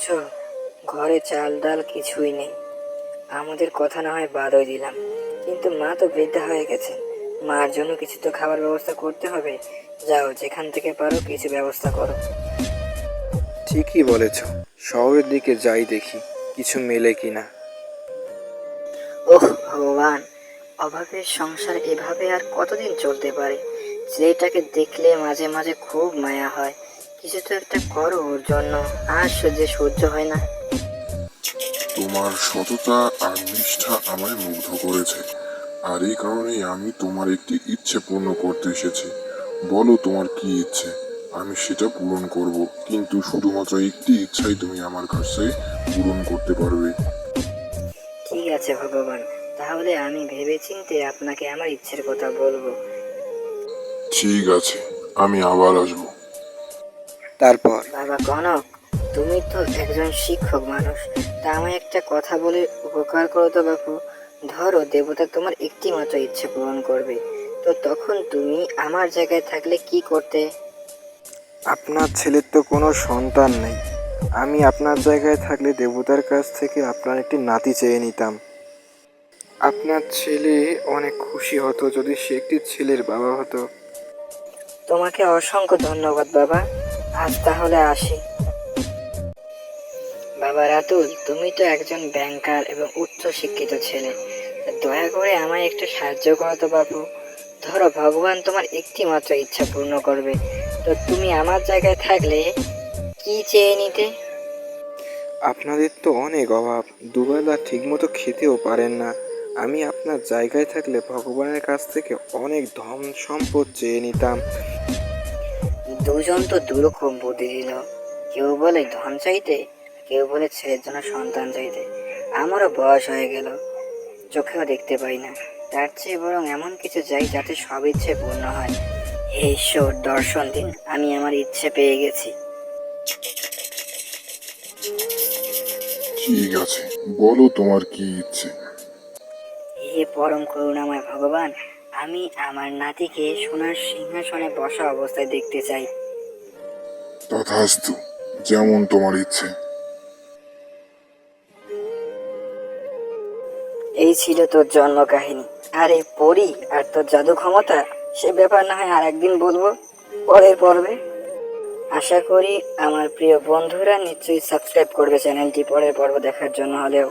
বুঝছ? ঘরে চাল ডাল কিছুই নেই। আমাদের কথা না হয় বাদই দিলাম। কিন্তু মা তো বৃদ্ধা হয়ে গেছে। মার জন্য কিছু তো খাবার ব্যবস্থা করতে হবে। যাও যেখান থেকে পারো কিছু ব্যবস্থা করো। ঠিকই বলেছ। শহরের দিকে যাই দেখি কিছু মেলে কিনা। ওহ ভগবান! অভাবের সংসার এভাবে আর কতদিন চলতে পারে? ছেলেটাকে দেখলে মাঝে মাঝে খুব মায়া হয়। কিছু তো একটা করো ওর জন্য। আর সহ্য সহ্য হয় না। তোমার সততা আর নিষ্ঠা আমায় মুগ্ধ করেছে। আর এই কারণেই আমি তোমার একটি ইচ্ছে পূর্ণ করতে এসেছি। বলো তোমার কি ইচ্ছে। আমি সেটা পূরণ করব। কিন্তু শুধুমাত্র একটি ইচ্ছাই তুমি আমার কাছে পূরণ করতে পারবে। ঠিক আছে ভগবান। তাহলে আমি ভেবেচিন্তে আপনাকে আমার ইচ্ছের কথা বলব। ঠিক আছে আমি আবার আসব। তারপর? বাবা কনক তুমি তো একজন শিক্ষক মানুষ তা আমায় একটা কথা বলে উপকার করো তো বাপু। ধরো দেবতা তোমার একটি মাত্র ইচ্ছে পূরণ করবে তো তখন তুমি আমার জায়গায় থাকলে কি করতে? আপনার ছেলের তো কোনো সন্তান নেই। আমি আপনার জায়গায় থাকলে দেবতার কাছ থেকে আপনার একটি নাতি চেয়ে নিতাম। আপনার ছেলে অনেক খুশি হতো যদি সে একটি ছেলের বাবা হতো। তোমাকে অসংখ্য ধন্যবাদ বাবা। আজ তাহলে আসি। বাবা রাতুল, তুমি তো একজন ব্যাংকার এবং উচ্চ শিক্ষিত ছেলে। দয়া করে আমায় একটু সাহায্য করো তো বাবু ধরো, ভগবান তোমার একটি মাত্র ইচ্ছা পূর্ণ করবে। তো তুমি আমার জায়গায় থাকলে কি চেয়ে নিতে? আপনাদের তো অনেক অভাব। দুবেলা ঠিকমতো খেতেও পারেন না। আমি আপনার জায়গায় থাকলে ভগবানের কাছ থেকে অনেক ধন সম্পদ চেয়ে নিতাম। দুজন তো দুরকম বুদ্ধি দিল। কেউ বলে ধন চাইতে কেউ বলে ছেলের জন্য সন্তান চাইতে। আমারও বয়স হয়ে গেল চোখেও দেখতে পাই না। তার চেয়ে বরং এমন কিছু চাই যাতে সব ইচ্ছে পূর্ণ হয়। হে ঈশ্বর দর্শন দিন আমি আমার ইচ্ছে পেয়ে গেছি। ঠিক আছে? বলো তোমার কি ইচ্ছে। হে পরম করুণাময় ভগবান আমি আমার নাতিকে সোনার সিংহাসনে বসা অবস্থায় দেখতে চাই। তথাস্তু যেমন তোমার ইচ্ছে। এই ছিল তোর জন্ম কাহিনী আর এই পড়ি আর তোর জাদু ক্ষমতা সে ব্যাপার না হয় আর একদিন বলব পরের পর্বে। আশা করি আমার প্রিয় বন্ধুরা নিশ্চয়ই সাবস্ক্রাইব করবে চ্যানেলটি পরের পর্ব দেখার জন্য হলেও।